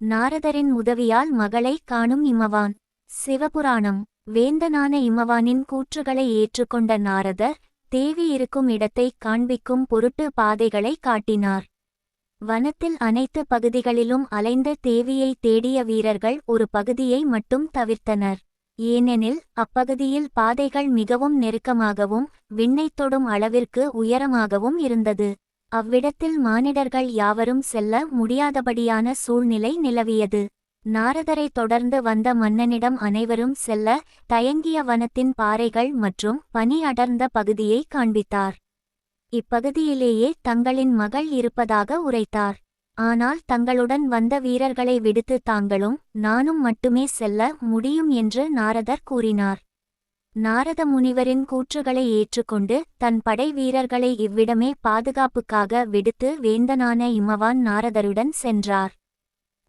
நாரதரின் உதவியால் மகளை காணும் இமவான். சிவபுராணம். வேந்தனான இமவானின் கூற்றுகளை ஏற்றுக்கொண்ட நாரதர் தேவி இருக்கும் இடத்தை காண்பிக்கும் பொருட்டு பாதைகளை காட்டினார். வனத்தில் அனைத்து பகுதிகளிலும் அலைந்த தேவியை தேடிய வீரர்கள் ஒரு பகுதியை மட்டும் தவிர்த்தனர். ஏனெனில் அப்பகுதியில் பாதைகள் மிகவும் நெருக்கமாகவும் விண்ணைத் தொடும் அளவிற்கு உயரமாகவும் இருந்தது. அவ்விடத்தில் மானிடர்கள் யாவரும் செல்ல முடியாதபடியான சூழ்நிலை நிலவியது. நாரதரை தொடர்ந்து வந்த மன்னனிடம் அனைவரும் செல்ல தயங்கிய வனத்தின் பாறைகள் மற்றும் பனி அடர்ந்த பகுதியை காண்பித்தார். இப்பகுதியிலேயே தங்களின் மகள் இருப்பதாக உரைத்தார். ஆனால் தங்களுடன் வந்த வீரர்களை விடுத்து தாங்களும் நானும் மட்டுமே செல்ல முடியும் என்று நாரதர் கூறினார். நாரத முனிவரின் கூற்றுகளை ஏற்றுக்கொண்டு தன் படை வீரர்களை இவ்விடமே பாதுகாப்புக்காக விடுத்து வேந்தனான இமவான் நாரதருடன் சென்றார்.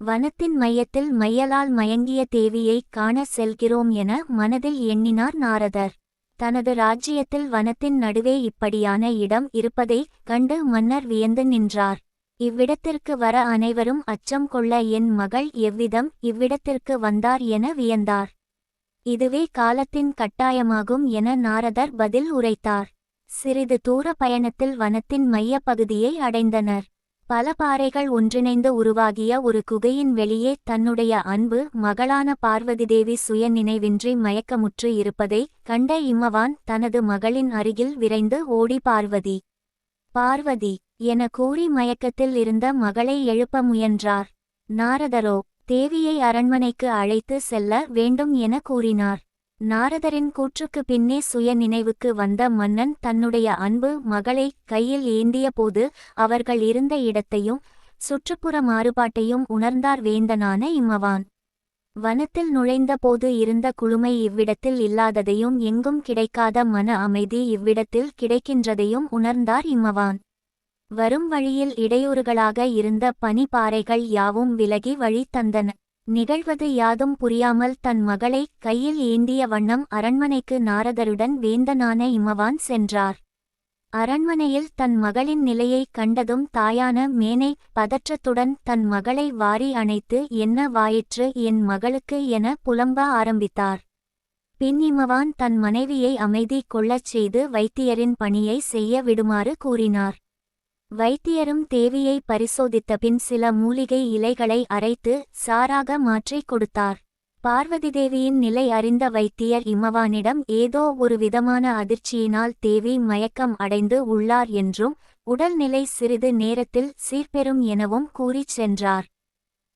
வனத்தின் மையத்தில் மையலால் மயங்கிய தேவியை காண செல்கிறோம் என மனதில் எண்ணினார் நாரதர். தனது ராஜ்யத்தில் வனத்தின் நடுவே இப்படியான இடம் இருப்பதைக் கண்டு மன்னர் வியந்து நின்றார். இவ்விடத்திற்கு வர அனைவரும் அச்சம் கொள்ள என் மகள் எவ்விதம் இவ்விடத்திற்கு வந்தார் என வியந்தார். இதுவே காலத்தின் கட்டாயமாகும் என நாரதர் பதில் உரைத்தார். சிறிது தூர பயணத்தில் வனத்தின் மைய பகுதியை அடைந்தனர். பல பாறைகள் ஒன்றிணைந்து உருவாகிய ஒரு குகையின் வெளியே தன்னுடைய அன்பு மகளான பார்வதி தேவி சுய நினைவின்றி மயக்கமுற்று இருப்பதை கண்ட இம்மவான் தனது மகளின் அருகில் விரைந்து ஓடி பார்வதி. பார்வதி என கூறி மயக்கத்தில் இருந்த மகளை எழுப்ப முயன்றார். நாரதரோ தேவியை அரண்மனைக்கு அழைத்து செல்ல வேண்டும் என கூறினார். நாரதரின் கூற்றுக்கு பின்னே சுய நினைவுக்கு வந்த மன்னன் தன்னுடைய அன்பு மகளை கையில் ஏந்திய போது அவர்கள் இருந்த இடத்தையும் சுற்றுப்புற மாறுபாட்டையும் உணர்ந்தார் வேந்தனான இம்மவான். வனத்தில் நுழைந்தபோது இருந்த குழுமை இவ்விடத்தில் இல்லாததையும் எங்கும் கிடைக்காத மன அமைதி இவ்விடத்தில் கிடைக்கின்றதையும் உணர்ந்தார் இம்மவான். வரும் வழியில் இடையூறுகளாக இருந்த பனிப்பாறைகள் யாவும் விலகி வழி தந்தன. நிகழ்வது யாதும் புரியாமல் தன் மகளை கையில் ஏந்திய வண்ணம் அரண்மனைக்கு நாரதருடன் வேந்தனான இமவான் சென்றார். அரண்மனையில் தன் மகளின் நிலையைக் கண்டதும் தாயான மேனை பதற்றத்துடன் தன் மகளை வாரி அணைத்து என்ன வாயிற்று என் மகளுக்கு என புலம்ப ஆரம்பித்தார். பின் இமவான் தன் மனைவியை அமைதி கொள்ளச் செய்து வைத்தியரின் பணியை செய்ய விடுமாறு கூறினார். வைத்தியரும் தேவியை பரிசோதித்த பின் சில மூலிகை இலைகளை அரைத்து சாராக மாற்றிக் கொடுத்தார். பார்வதி தேவியின் நிலை அறிந்த வைத்தியர் இமவானிடம் ஏதோ ஒரு விதமான அதிர்ச்சியினால் தேவி மயக்கம் அடைந்து உள்ளார் என்றும் உடல்நிலை சிறிது நேரத்தில் சீர்பெறும் எனவும் கூறிச் சென்றார்.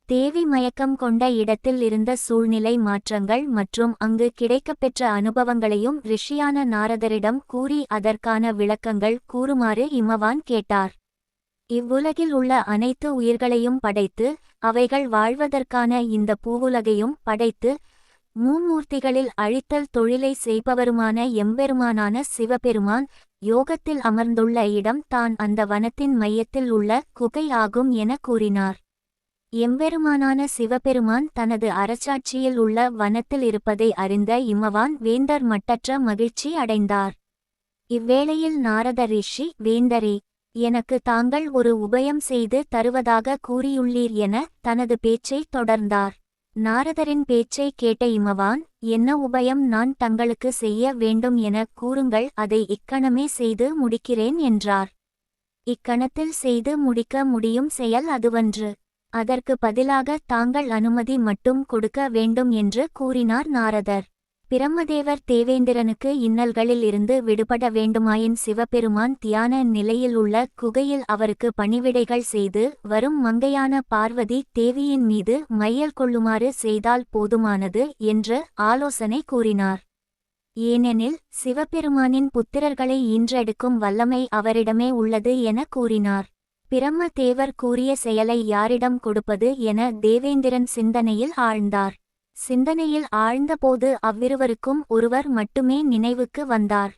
தேவி மயக்கம் கொண்ட இடத்தில் இருந்த சூழ்நிலை மாற்றங்கள் மற்றும் அங்கு கிடைக்கப்பெற்ற அனுபவங்களையும் ரிஷியான நாரதரிடம் கூறி அதற்கான விளக்கங்கள் கூறுமாறு இமவான் கேட்டார். இவ்வுலகில் உள்ள அனைத்து உயிர்களையும் படைத்து அவைகள் வாழ்வதற்கான இந்த பூவுலகையும் படைத்து மூமூர்த்திகளில் அழித்தல் தொழிலை செய்பவருமான எம்பெருமானான சிவபெருமான் யோகத்தில் அமர்ந்துள்ள இடம் தான் அந்த வனத்தின் மையத்தில் உள்ள குகை ஆகும் என கூறினார். எம்பெருமானான சிவபெருமான் தனது அரசாட்சியில் உள்ள வனத்தில் இருப்பதை அறிந்த இமவான் வேந்தர் மட்டற்ற மகிழ்ச்சி அடைந்தார். இவ்வேளையில் நாரத ரிஷி வேந்தரே எனக்கு தாங்கள் ஒரு உபயம் செய்து தருவதாக கூறியுள்ளீர் என தனது பேச்சை தொடர்ந்தார். நாரதரின் பேச்சை கேட்ட இமவான் என்ன உபயம் நான் தங்களுக்கு செய்ய வேண்டும் என கூறுங்கள் அதை இக்கணமே செய்து முடிக்கிறேன் என்றார். இக்கணத்தில் செய்து முடிக்க முடியும் செயல் அதுவன்று. அதற்கு பதிலாக தாங்கள் அனுமதி மட்டும் கொடுக்க வேண்டும் என்று கூறினார் நாரதர். பிரம்மதேவர் தேவேந்திரனுக்கு இன்னல்களில் இருந்து விடுபட வேண்டுமாயின் சிவபெருமான் தியான நிலையில் உள்ள குகையில் அவருக்கு பணிவிடைகள் செய்து வரும் மங்கையான பார்வதி தேவியின் மீது மையல் கொள்ளுமாறு செய்தால் போதுமானது என்று ஆலோசனை கூறினார். ஏனெனில் சிவபெருமானின் புத்திரர்களை ஈன்றெடுக்கும் வல்லமை அவரிடமே உள்ளது என கூறினார். பிரம்மதேவர் கூறிய செயலை யாரிடம் கொடுப்பது என தேவேந்திரன் சிந்தனையில் ஆழ்ந்தார். சிந்தனையில் ஆழ்ந்தபோது அவ்விருவருக்கும் ஒருவர் மட்டுமே நினைவுக்கு வந்தார்.